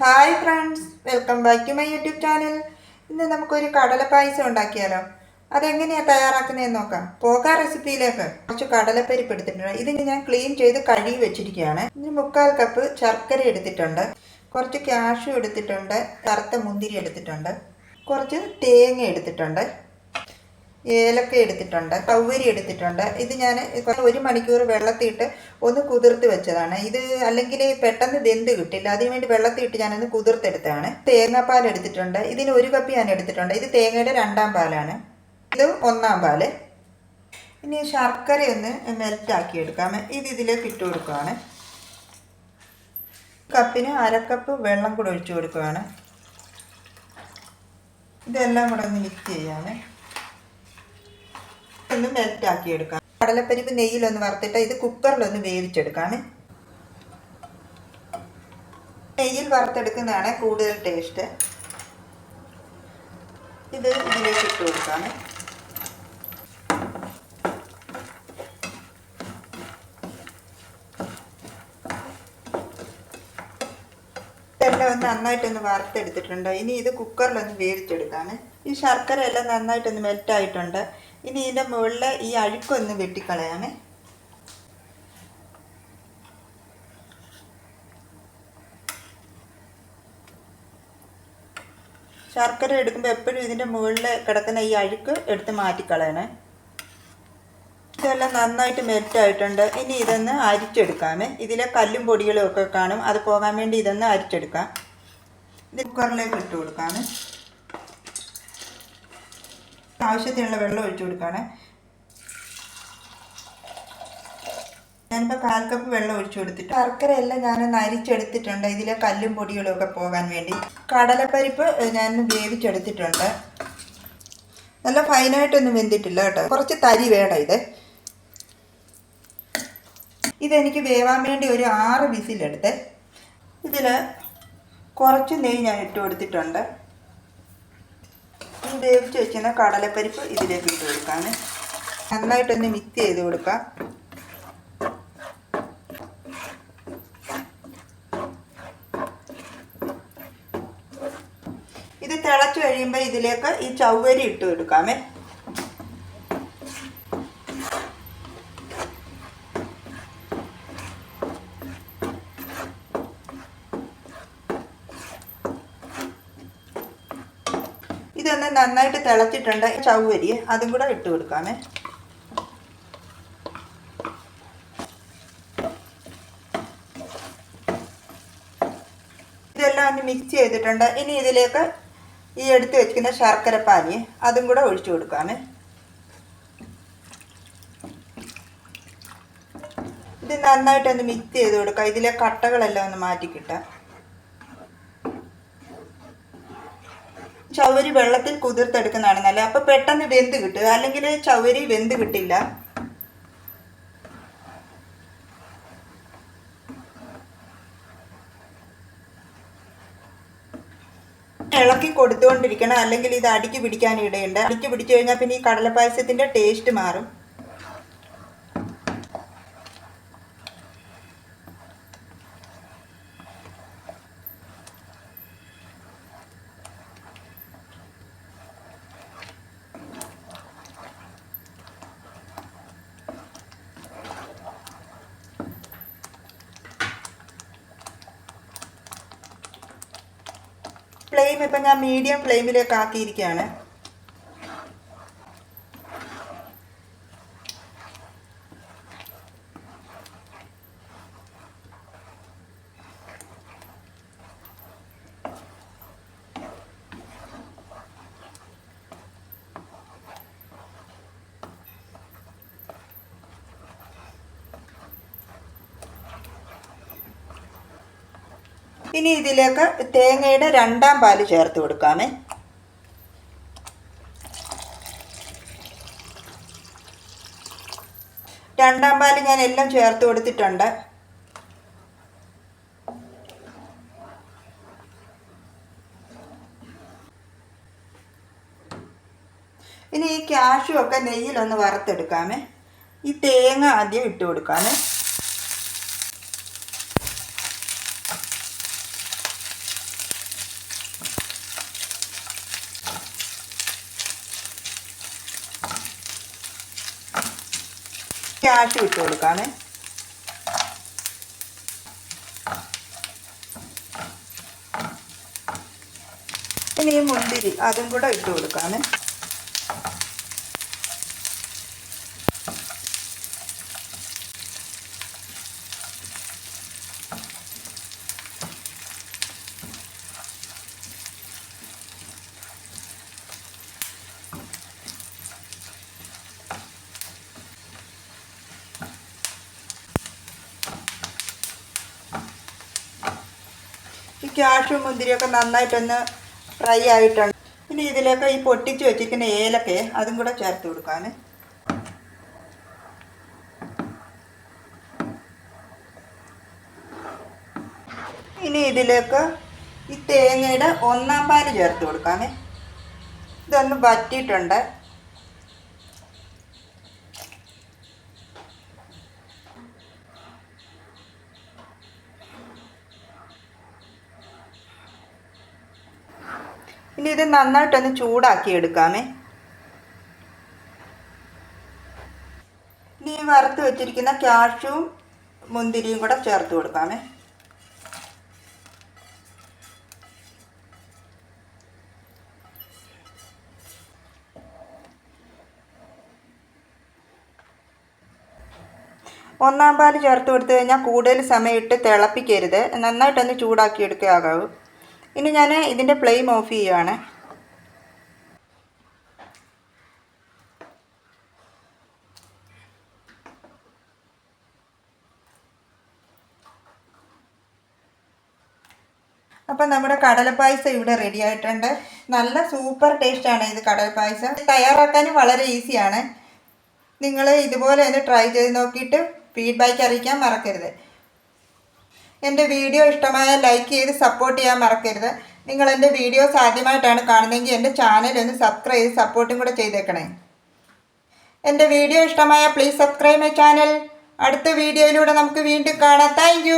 Hi friends welcome back to my YouTube channel ഇന്ന് നമുക്കൊരു കടല പായസം ഉണ്ടാക്കിയാലോ? അതെങ്ങനെയാണ് തയ്യാറാക്കുന്നതെന്ന് നോക്കാം. പോകാ റെസിപ്പിയിലേക്ക്. കുറച്ച് കടലപ്പരിപ്പ് എടുത്തിട്ടുണ്ട്. ഇതിന് ഞാൻ ക്ലീൻ ചെയ്ത് കഴുകി വെച്ചിരിക്കുകയാണ്. ഇതിന് മുക്കാൽ കപ്പ് ശർക്കര എടുത്തിട്ടുണ്ട്. കുറച്ച് കാഷു എടുത്തിട്ടുണ്ട്. കറുത്ത മുന്തിരി എടുത്തിട്ടുണ്ട്. കുറച്ച് തേങ്ങ എടുത്തിട്ടുണ്ട്. ഏലക്ക എടുത്തിട്ടുണ്ട് കൗവരി എടുത്തിട്ടുണ്ട്. ഇത് ഞാൻ ഒരു മണിക്കൂർ വെള്ളത്തിയിട്ട് ഒന്ന് കുതിർത്ത് വെച്ചതാണ്. ഇത് അല്ലെങ്കിൽ പെട്ടെന്ന് ദന്ത് കിട്ടില്ല. അതിനു വേണ്ടി വെള്ളത്തിയിട്ട് ഞാനൊന്ന് കുതിർത്തെടുത്തതാണ്. തേങ്ങാപ്പാൽ എടുത്തിട്ടുണ്ട്. ഇതിന് ഒരു കപ്പ് ഞാൻ എടുത്തിട്ടുണ്ട്. ഇത് തേങ്ങയുടെ രണ്ടാം പാലാണ്. ഇത് ഒന്നാം പാൽ. ഇനി ശർക്കര ഒന്ന് മെൽറ്റാക്കി എടുക്കാം. ഇത് ഇതിലേക്ക് ഇട്ട് കൊടുക്കുകയാണ്. കപ്പിന് അരക്കപ്പ് വെള്ളം കൂടെ ഒഴിച്ചു കൊടുക്കുകയാണ്. ഇതെല്ലാം കൂടെ ഒന്ന് മിക്സ് ചെയ്യാനേ ഒന്ന് മെൽറ്റാക്കി എടുക്കാം. കടലപ്പരിപ്പ് നെയ്യിലൊന്ന് വറുത്തിട്ട് ഇത് കുക്കറിലൊന്ന് വേവിച്ചെടുക്കാണ്. നെയ്യിൽ വറുത്തെടുക്കുന്നതാണ് കൂടുതൽ ടേസ്റ്റ് ഇത് ഇതിലേക്ക് ഇട്ട് കൊടുക്കാണ്. എല്ലാം ഒന്ന് നന്നായിട്ടൊന്ന് വറുത്തെടുത്തിട്ടുണ്ട്. ഇനി ഇത് കുക്കറിലൊന്ന് വേവിച്ചെടുക്കാണ്. ഈ ശർക്കര എല്ലാം നന്നായിട്ടൊന്ന് മെൽറ്റ് ആയിട്ടുണ്ട്. ഇനി ഇതിന്റെ മുകളിൽ ഈ അഴുക്കൊന്ന് വെട്ടിക്കളയാമേ. ശർക്കര എടുക്കുമ്പോൾ എപ്പോഴും ഇതിന്റെ മുകളിൽ കിടക്കുന്ന ഈ അഴുക്ക് എടുത്ത് മാറ്റിക്കളയണേ. ഇതെല്ലാം നന്നായിട്ട് മെൽറ്റായിട്ടുണ്ട് ഇനി ഇതൊന്ന് അരിച്ചെടുക്കാമേ. ഇതിലെ കല്ലും പൊടികളും ഒക്കെ കാണും. അത് പോകാൻ വേണ്ടി ഇതൊന്ന് അരിച്ചെടുക്കാം. ഇത് കുക്കറിലേക്ക് ഇട്ട് കൊടുക്കാമേ. ആവശ്യത്തിനുള്ള വെള്ളം ഒഴിച്ചു കൊടുക്കുകയാണ്. ഞാനിപ്പോൾ കാൽ കപ്പ് വെള്ളം ഒഴിച്ചു കൊടുത്തിട്ട് ശർക്കര എല്ലാം ഞാനൊന്ന് അരിച്ചെടുത്തിട്ടുണ്ട് ഇതിലെ കല്ലും പൊടികളും ഒക്കെ പോകാൻ വേണ്ടി. കടലപ്പരിപ്പ് ഞാൻ വേവിച്ചെടുത്തിട്ടുണ്ട്. നല്ല ഫൈനായിട്ടൊന്നും വെന്തിട്ടില്ല കേട്ടോ. കുറച്ച് തരി വേണം ഇത്. ഇതെനിക്ക് വേവാൻ വേണ്ടി ഒരു ആറ് വിസിലെടുത്ത് ഇതിൽ കുറച്ച് നെയ്യ് ഞാൻ ഇട്ട് കൊടുത്തിട്ടുണ്ട്. വേവിച്ച് വെച്ചിരുന്ന കടലപ്പരിപ്പ് ഇതിലേക്ക് ഇട്ട് കൊടുക്കാണ്. നന്നായിട്ടൊന്ന് മിക്സ് ചെയ്ത് കൊടുക്കാം. ഇത് തിളച്ച് കഴിയുമ്പോൾ ഇതിലേക്ക് ഈ ചവ്വരി ഇട്ട് കൊടുക്കാമേ. ഇതൊന്ന് നന്നായിട്ട് തിളച്ചിട്ടുണ്ട്. ചവരി അതും കൂടെ ഇട്ട് കൊടുക്കാമേ. ഇതെല്ലാം ഒന്ന് മിക്സ് ചെയ്തിട്ടുണ്ട്. ഇനി ഇതിലേക്ക് ഈ എടുത്ത് വെച്ചിരിക്കുന്ന ശർക്കര പാനി അതും കൂടെ ഒഴിച്ചു കൊടുക്കാമേ. ഇത് നന്നായിട്ടൊന്ന് മിക്സ് ചെയ്ത് കൊടുക്കാം. ഇതിലെ കട്ടകളെല്ലാം ഒന്ന് മാറ്റി കിട്ടാം ചവരി വെള്ളത്തിൽ കുതിർത്തെടുക്കുന്നതാണ് നല്ലത് അപ്പോൾ പെട്ടെന്ന് വെന്ത് കിട്ടുക അല്ലെങ്കിൽ ചവരി വെന്ത് കിട്ടില്ല. ഇളക്കി കൊടുത്തുകൊണ്ടിരിക്കണം. അല്ലെങ്കിൽ ഇത് അടിക്ക് പിടിക്കാൻ ഇടയുണ്ട്. അടിക്ക് പിടിച്ചു കഴിഞ്ഞാൽ പിന്നെ ഈ കടലപ്പായസത്തിന്റെ ടേസ്റ്റ് മാറും. ഫ്ലെയിം ഇപ്പം ഞാൻ മീഡിയം ഫ്ലെയിമിലേക്ക് ആക്കിയിരിക്കുകയാണ്. ഇനി ഇതിലേക്ക് തേങ്ങയുടെ രണ്ടാം പാൽ ചേർത്ത് കൊടുക്കാമേ. രണ്ടാം പാൽ ഞാൻ എല്ലാം ചേർത്ത് കൊടുത്തിട്ടുണ്ട്. ഇനി ഈ ക്യാഷും ഒക്കെ നെയ്യിലൊന്ന് വറുത്തെടുക്കാമേ. ഈ തേങ്ങ ആദ്യം ഇട്ട് കൊടുക്കാമേ. ക്യാഷ് ഇട്ട് കൊടുക്കാമേ. ഇനി മുന്തിരി അതും കൂടെ ഇട്ട് കൊടുക്കാമേ. ഈ ക്യാഷും മുന്തിരിയൊക്കെ നന്നായിട്ടൊന്ന് ഫ്രൈ ആയിട്ടുണ്ട്. ഇനി ഇതിലേക്ക് ഈ പൊട്ടിച്ച് വെച്ചിരിക്കുന്ന ഏലക്കെ അതും കൂടെ ചേർത്ത് കൊടുക്കാൻ ഇനി ഇതിലേക്ക് ഈ തേങ്ങയുടെ ഒന്നാം പാൽ ചേർത്ത് കൊടുക്കാമേ ഇതൊന്ന് വറ്റിയിട്ടുണ്ട്. ഇത് നന്നായിട്ടൊന്ന് ചൂടാക്കി എടുക്കാമേ. ഇനി വറുത്ത് വെച്ചിരിക്കുന്ന ക്യാഷും മുന്തിരിയും കൂടെ ചേർത്ത് കൊടുക്കാമേ. ഒന്നാം പാൽ ചേർത്ത് കൊടുത്തു കഴിഞ്ഞാൽ കൂടുതൽ സമയം ഇട്ട് തിളപ്പിക്കരുത്. നന്നായിട്ടൊന്ന് ചൂടാക്കി എടുക്കാകാവൂ ഇനി ഞാൻ ഇതിന്റെ ഫ്ലെയിം ഓഫ് ചെയ്യുകയാണ് അപ്പം നമ്മുടെ കടലപ്പായസം ഇവിടെ റെഡി ആയിട്ടുണ്ട്. നല്ല സൂപ്പർ ടേസ്റ്റാണ് ഇത് കടലപ്പായസം. തയ്യാറാക്കാനും വളരെ ഈസിയാണ് നിങ്ങൾ ഇതുപോലെ ഒന്ന് ട്രൈ ചെയ്ത് നോക്കിയിട്ട് ഫീഡ്ബാക്ക് അറിയിക്കാൻ മറക്കരുത്. എന്റെ വീഡിയോ ഇഷ്ടമായ ലൈക്ക് ചെയ്ത് സപ്പോർട്ട് ചെയ്യാൻ മറക്കരുത്. നിങ്ങൾ എന്റെ വീഡിയോസ് ആദ്യമായിട്ടാണ് കാണുന്നതെങ്കിൽ എന്റെ ചാനൽ ഒന്ന് സബ്സ്ക്രൈബ് ചെയ്ത് സപ്പോർട്ടും കൂടെ ചെയ്തേക്കണേ. എന്റെ വീഡിയോ ഇഷ്ടമായ പ്ലീസ് സബ്സ്ക്രൈബ് മൈ ചാനൽ അടുത്ത വീഡിയോയിലൂടെ നമുക്ക് വീണ്ടും കാണാം. താങ്ക്